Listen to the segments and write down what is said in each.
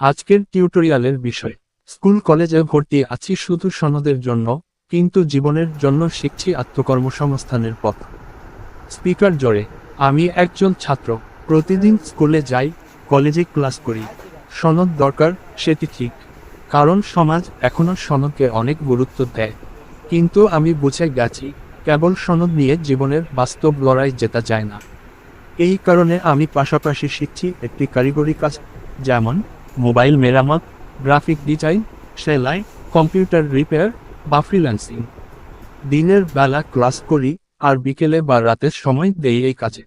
আজকের টিউটোরিয়ালের বিষয়, স্কুল কলেজে ভর্তি আছি শুধু সনদের জন্য, কিন্তু জীবনের জন্য শিখছি আত্মকর্মসংস্থানের পথ। স্পিকার জোরে, আমি একজন ছাত্র, প্রতিদিন স্কুলে যাই, কলেজে ক্লাস করি। সনদ দরকার, সেটি ঠিক। কারণ সমাজ এখনও সনদকে অনেক গুরুত্ব দেয়। কিন্তু আমি বুঝে গেছি, কেবল সনদ নিয়ে জীবনের বাস্তব লড়াই জেতা যায় না। এই কারণে আমি পাশাপাশি শিখছি একটি কারিগরি কাজ, যেমন মোবাইল মেরামত, গ্রাফিক ডিজাইন, সেলাই, কম্পিউটার রিপেয়ার বা ফ্রিল্যান্সিং। দিনের বেলা ক্লাস করি আর বিকেলে বা রাতের সময় দেই এই কাজে।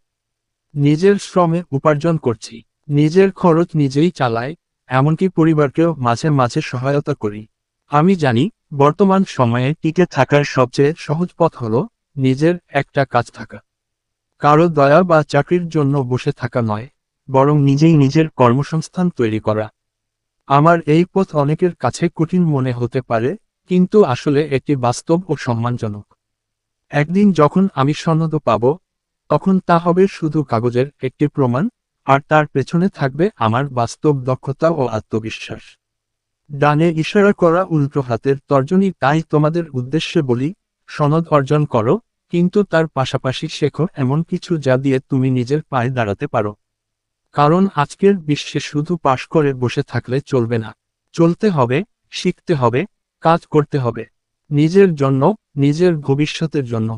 নিজের শ্রমে উপার্জন করছি। নিজের খরচ নিজেই চালাই, এমনকি পরিবারকেও মাঝে মাঝে সহায়তা করি। আমি জানি, বর্তমান সময়ে টিকে থাকার সবচেয়ে সহজ পথ হল নিজের একটা কাজ থাকা। কারও দয়া বা চাকরির জন্য বসে থাকা নয়, বরং নিজেই নিজের কর্মসংস্থান তৈরি করা। আমার এই পথ অনেকের কাছে কঠিন মনে হতে পারে, কিন্তু আসলে এটি বাস্তব ও সম্মানজনক। একদিন যখন আমি সনদ পাব, তখন তা হবে শুধু কাগজের একটি প্রমাণ, আর তার পেছনে থাকবে আমার বাস্তব দক্ষতা ও আত্মবিশ্বাস। ডানে ইশারা করা উল্টো হাতের তর্জনী, তাই তোমাদের উদ্দেশ্যে বলি, সনদ অর্জন করো, কিন্তু তার পাশাপাশি শেখো এমন কিছু যা দিয়ে তুমি নিজের পায়ে দাঁড়াতে পারো। কারণ আজকের বিশ্বে শুধু পাশ করে বসে থাকলে চলবে না। চলতে হবে, শিখতে হবে, কাজ করতে হবে। নিজের জন্য, নিজের ভবিষ্যতের জন্য।